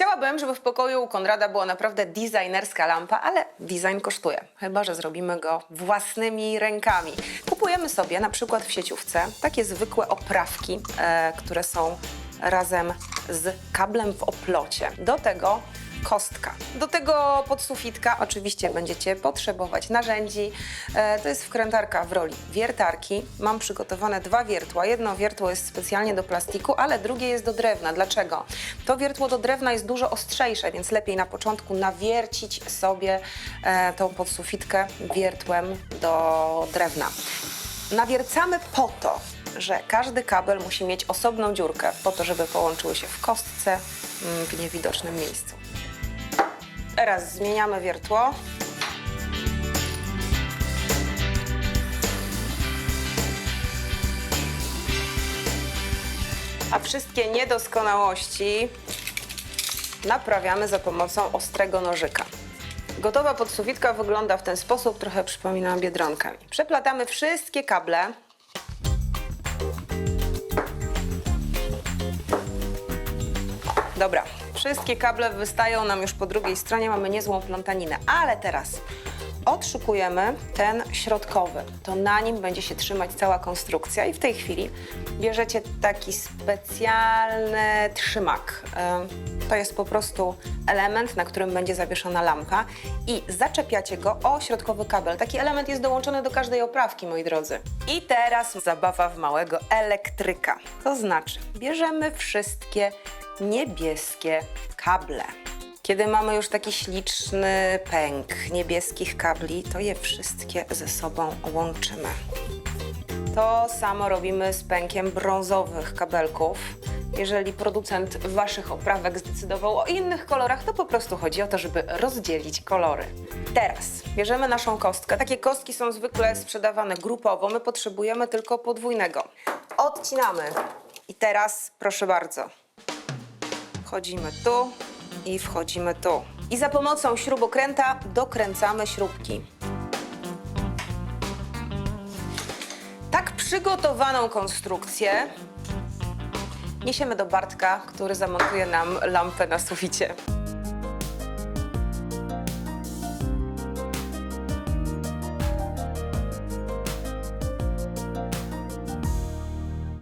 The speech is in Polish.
Chciałabym, żeby w pokoju Konrada była naprawdę designerska lampa, ale design kosztuje. Chyba, że zrobimy go własnymi rękami. Kupujemy sobie na przykład w sieciówce takie zwykłe oprawki, e, które są razem z kablem w oplocie. Do tego kostka. Do tego podsufitka oczywiście będziecie potrzebować narzędzi. E, to jest wkrętarka w roli wiertarki. Mam przygotowane dwa wiertła. Jedno wiertło jest specjalnie do plastiku, ale drugie jest do drewna. Dlaczego? To wiertło do drewna jest dużo ostrzejsze, więc lepiej na początku nawiercić sobie e, tą podsufitkę wiertłem do drewna. Nawiercamy po to, że każdy kabel musi mieć osobną dziurkę, po to, żeby połączyły się w kostce mm, w niewidocznym miejscu. Teraz zmieniamy wiertło. A wszystkie niedoskonałości naprawiamy za pomocą ostrego nożyka. Gotowa podsuwitka wygląda w ten sposób, trochę przypomina biedronkę. Przeplatamy wszystkie kable. Dobra, wszystkie kable wystają nam już po drugiej stronie, mamy niezłą plątaninę, ale teraz odszukujemy ten środkowy. To na nim będzie się trzymać cała konstrukcja i w tej chwili bierzecie taki specjalny trzymak. Ym, To jest po prostu element, na którym będzie zawieszona lampa i zaczepiacie go o środkowy kabel. Taki element jest dołączony do każdej oprawki, moi drodzy. I teraz zabawa w małego elektryka. To znaczy, bierzemy wszystkie niebieskie kable. Kiedy mamy już taki śliczny pęk niebieskich kabli, to je wszystkie ze sobą łączymy. To samo robimy z pękiem brązowych kabelków. Jeżeli producent waszych oprawek zdecydował o innych kolorach, to po prostu chodzi o to, żeby rozdzielić kolory. Teraz bierzemy naszą kostkę. Takie kostki są zwykle sprzedawane grupowo, my potrzebujemy tylko podwójnego. Odcinamy. I teraz proszę bardzo. Wchodzimy tu i wchodzimy tu. I za pomocą śrubokręta dokręcamy śrubki. Tak przygotowaną konstrukcję niesiemy do Bartka, który zamontuje nam lampę na suficie.